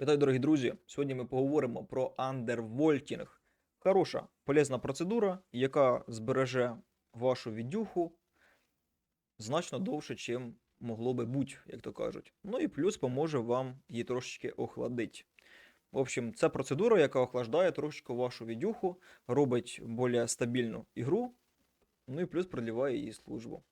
Вітаю, дорогі друзі! Сьогодні ми поговоримо про андервольтінг. Хороша, полезна процедура, яка збереже вашу віддюху значно довше, чим могло би бути, як то кажуть. Ну і плюс поможе вам її трошечки охладити. В общем, це процедура, яка охлаждає трошечки вашу віддюху, робить більш стабільну ігру, ну і плюс продліває її службу.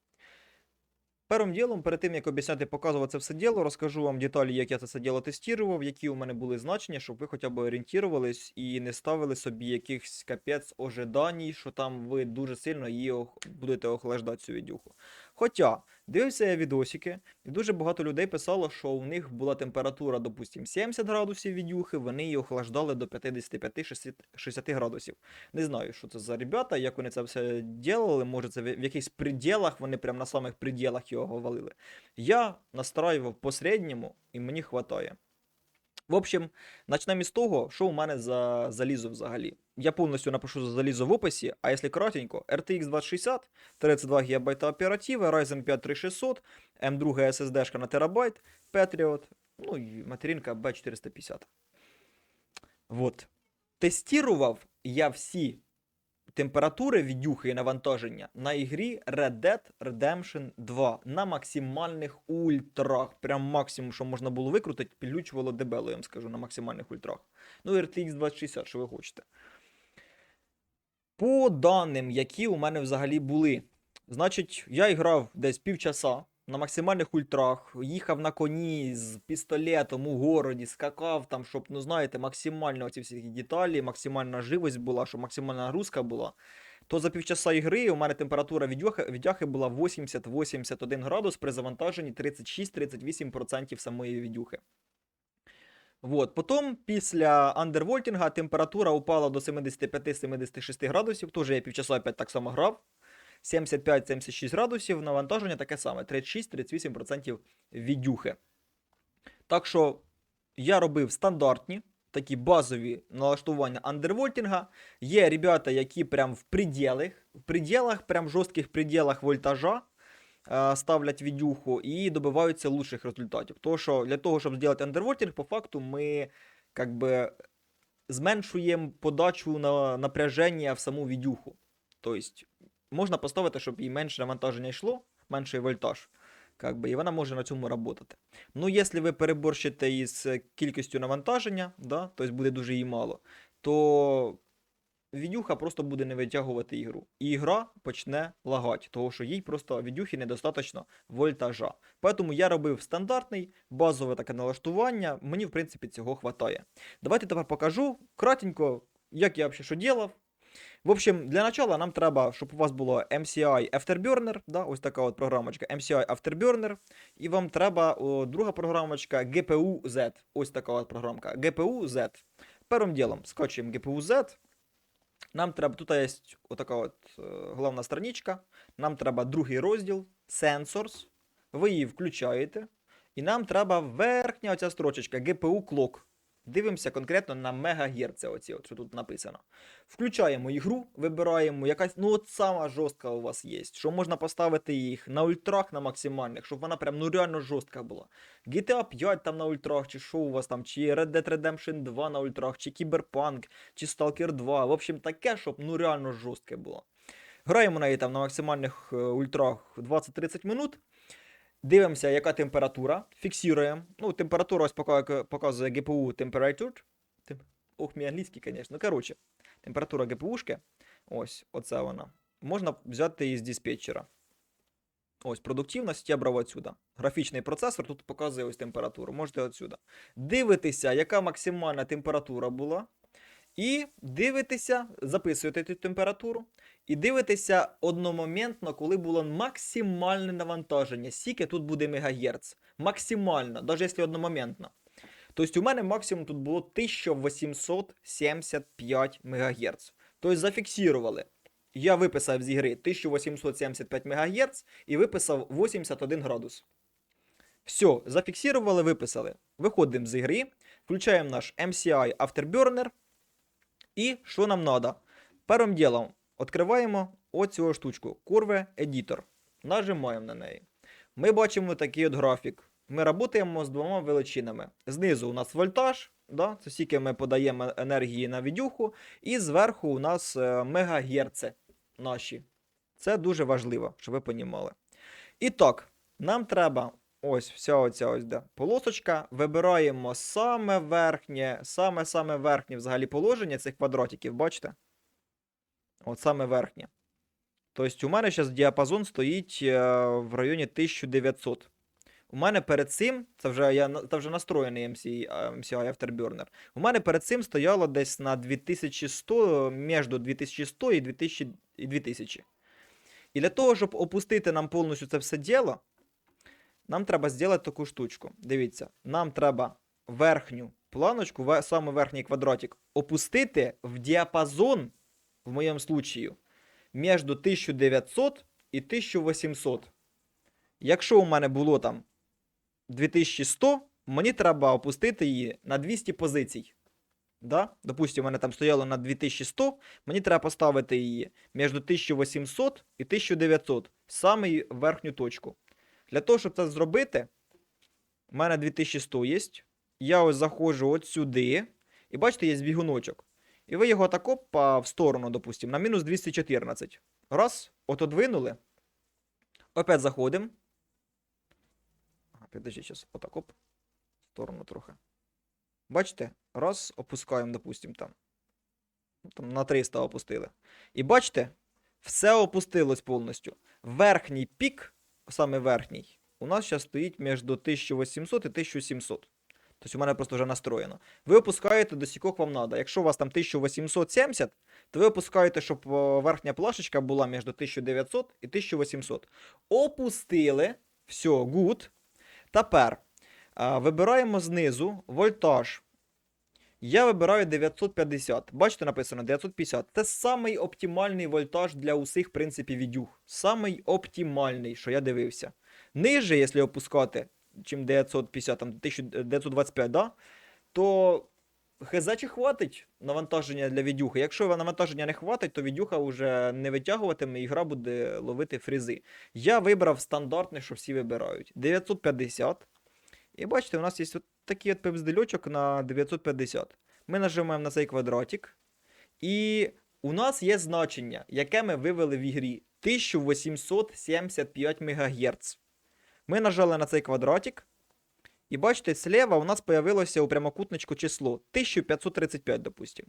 Першим ділом, перед тим як обіцяти показувати це все діло, розкажу вам деталі, як я це все діло тестував, які у мене були значення, щоб ви хоча б орієнтувались і не ставили собі якихось капець ожиданій, що там ви дуже сильно її будете охлаждати цю відюху. Хоча дивився я відосики, і дуже багато людей писало, що у них була температура, допустим, 70 градусів від юхи, вони її охлаждали до 55-60 градусів. Не знаю, що це за ребята, як вони це все ділили. Може, це в якихось приділах, вони прям на самих приділах його валили. Я настраював по середньому, і мені хватає. В общем, почнемо із того, що у мене за залізо взагалі. Я повністю напишу за залізо в описі, а якщо кратенько, RTX 2060, 32 ГБ оперативи, Ryzen 5 3600, M2 SSD на терабайт, Patriot, ну і материнка B450. Вот. Тестував я всі температури відюхи і навантаження на ігрі Red Dead Redemption 2 на максимальних ультрах. Прям максимум, що можна було викрутити, підлючувало дебело, я вам скажу, на максимальних ультрах. Ну, RTX 2060, що ви хочете. По даним, які у мене взагалі були. Значить, я грав десь півчаса на максимальних ультрах, їхав на коні з пістолетом у городі, скакав там, щоб, ну знаєте, максимально ці всі деталі, максимальна живость була, щоб максимальна нагрузка була. То за півчаса ігри у мене температура віддяхи була 80-81 градус при завантаженні 36-38% самої відюхи. Вот. Потім після андервольтінга температура упала до 75-76 градусів. Теж я півчаса опять так само грав. 75-76 градусів, навантаження таке саме: 36-38% віддюхи. Так що я робив стандартні, такі базові налаштування андервольтінга. Є ребята, які прям в пределах, в пределах, прям жорстких пределах вольтажа е, ставлять віддюху і добиваються лучших результатів. Тому що для того, щоб зробити андервольтінг, по факту ми как би, зменшуємо подачу на напряження в саму віддюху. Тобто можна поставити, щоб їй менше навантаження йшло, менший вольтаж. Как би, і вона може на цьому працювати. Ну, якщо ви переборщите із кількістю навантаження, да, тобто буде дуже її мало, то відюха просто буде не витягувати ігру. І гра почне лагати, тому що їй просто відюхи недостатньо вольтажа. Тому я робив стандартний, базове таке налаштування, мені, в принципі, цього хватає. Давайте тепер покажу кратенько, як я взагалі що ділав. В общем, для начала нам треба, щоб у вас було MCI Afterburner, да, ось така от програмочка MCI Afterburner. І вам треба о, друга програмочка GPU Z. Ось така от програмка GPU Z. Першим ділом скачуємо GPU Z. Нам треба, тут є отака от е, головна страничка. Нам треба другий розділ Sensors. Ви її включаєте. І нам треба верхня оця строчечка GPU Clock. Дивимося конкретно на мегагерц, оці, от, що тут написано. Включаємо ігру, вибираємо якась, ну от сама жорстка у вас є, що можна поставити їх на ультрах на максимальних, щоб вона прям ну реально жорстка була. GTA 5 там на ультрах, чи що у вас там, чи Red Dead Redemption 2 на ультрах, чи Cyberpunk, чи Stalker 2. В общем, таке, щоб ну реально жорстке було. Граємо на неї там на максимальних е, ультрах 20-30 минут. Дивимося, яка температура. Фіксуємо. Ну, температура ось показує GPU temperature. Ох, мій англійський, звісно. Ну, коротше, температура GPU-шки. Ось, оце вона. Можна взяти її з диспетчера. Ось, продуктивність я брав отсюда. Графічний процесор тут показує ось температуру. Можете отсюда. Дивитися, яка максимальна температура була. І дивитися, записуєте цю температуру. І дивитеся одномоментно, коли було максимальне навантаження. Скільки тут буде мегагерц. Максимально, навіть якщо одномоментно. Тобто у мене максимум тут було 1875 МГц. Тобто зафіксували. Я виписав з ігри 1875 МГц і виписав 81 градус. Все, зафіксували, виписали. Виходимо з ігри, включаємо наш MCI Afterburner. І що нам треба? Першим ділом відкриваємо оцю штучку Curve Editor. Нажимаємо на неї. Ми бачимо такий от графік. ми працюємо з двома величинами. Знизу у нас вольтаж, да? це скільки ми подаємо енергії на відюху, і зверху у нас е, мегагерци наші. Це дуже важливо, щоб ви понімали. І так, нам треба ось вся оця ось де полосочка. Вибираємо саме верхнє, саме-саме верхнє взагалі положення цих квадратиків, бачите? От саме верхнє. Тобто у мене зараз діапазон стоїть е, в районі 1900. У мене перед цим, це вже я це вже настроєний MC, е, MCI Afterburner. У мене перед цим стояло десь на 2100, між 2100 І 2000. І для того, щоб опустити нам повністю це все діло, нам треба зробити таку штучку. Дивіться, нам треба верхню планочку, саме верхній квадратик, опустити в діапазон, в моєму случаю, між 1900 і 1800. Якщо у мене було там 2100, мені треба опустити її на 200 позицій. Да? Допустимо, мене там стояло на 2100, мені треба поставити її між 1800 і 1900, саме верхню точку. Для того, щоб це зробити, у мене 2100 є. Я ось заходжу от сюди, і бачите, є бігуночок. І ви його тако по в сторону, допустимо, на мінус 214. Раз, от одвинули. Опять заходимо. Ага, підожди, зараз отак оп. В сторону трохи. Бачите? Раз, опускаємо, допустимо, там. Ну, Там на 300 опустили. І бачите, все опустилось повністю. Верхній пік, саме верхній, у нас зараз стоїть між 1800 і 1700. Тобто у мене просто вже настроєно. Ви опускаєте до скількох вам треба. Якщо у вас там 1870, то ви опускаєте, щоб верхня плашечка була між 1900 і 1800. Опустили. Все, good. Тепер а, вибираємо знизу вольтаж. Я вибираю 950. Бачите, написано 950. Це самий оптимальний вольтаж для усіх, в принципі, відюх. Самий оптимальний, що я дивився. Ниже, якщо опускати, чим 950, там 1925, да? то хз чи хватить навантаження для відюхи. Якщо навантаження не хватить, то відюха вже не витягуватиме і гра буде ловити фрізи. Я вибрав стандартний, що всі вибирають. 950. І бачите, у нас є от такий от певздельочок на 950. Ми нажимаємо на цей квадратик. І у нас є значення, яке ми вивели в ігрі 1875 МГц. Ми нажали на цей квадратик. І бачите, зліва у нас появилося у прямокутничку число 1535, допустимо.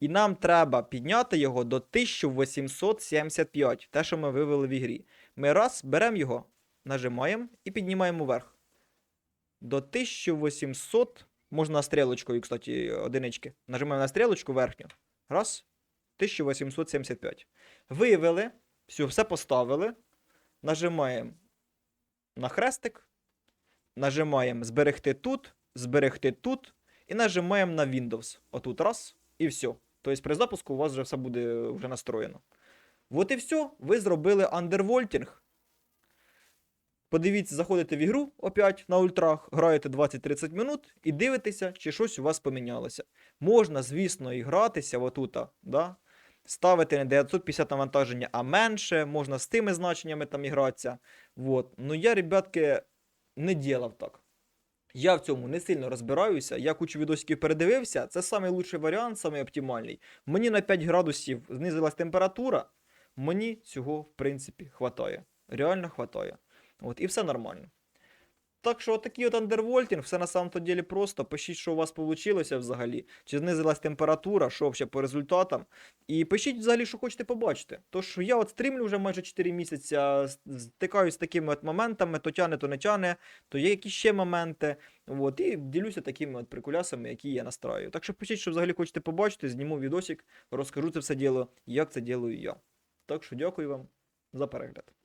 І нам треба підняти його до 1875, те, що ми вивели в ігрі. Ми раз беремо його, нажимаємо і піднімаємо вверх. До 1800. Можна стрілочкою, кстати, одинички. Нажимаємо на стрілочку верхню. Раз. 1875. Вивели. Все, все поставили. Нажимаємо на хрестик. Нажимаємо зберегти тут, зберегти тут. І нажимаємо на Windows. Отут раз. І все. Тобто при запуску у вас вже все буде вже настроєно. От і все. Ви зробили андервольтінг. Подивіться, заходите в ігру опять на ультрах, граєте 20-30 минут і дивитеся, чи щось у вас помінялося. Можна, звісно, і гратися отута, да? ставити не 950 навантаження, а менше, можна з тими значеннями там ігратися. Вот. Ну я, ребятки, не ділав так. Я в цьому не сильно розбираюся. Я кучу відосиків передивився. Це найкращий варіант, самий оптимальний. Мені на 5 градусів знизилась температура. Мені цього, в принципі, хватає. Реально хватає. От, і все нормально. Так що такий от андервольтінг, все на самом-то ділі просто. Пишіть, що у вас вийшло взагалі, чи знизилась температура, що взагалі по результатам. І пишіть взагалі, що хочете побачити. Тож я от стрімлю вже майже 4 місяці, стикаюсь з такими от моментами, то тяне, то не тяне, то є якісь ще моменти. От, і ділюся такими от прикулясами, які я настраю. Так що пишіть, що взагалі хочете побачити, зніму відосик, розкажу це все діло, як це ділаю я. Так що дякую вам за перегляд.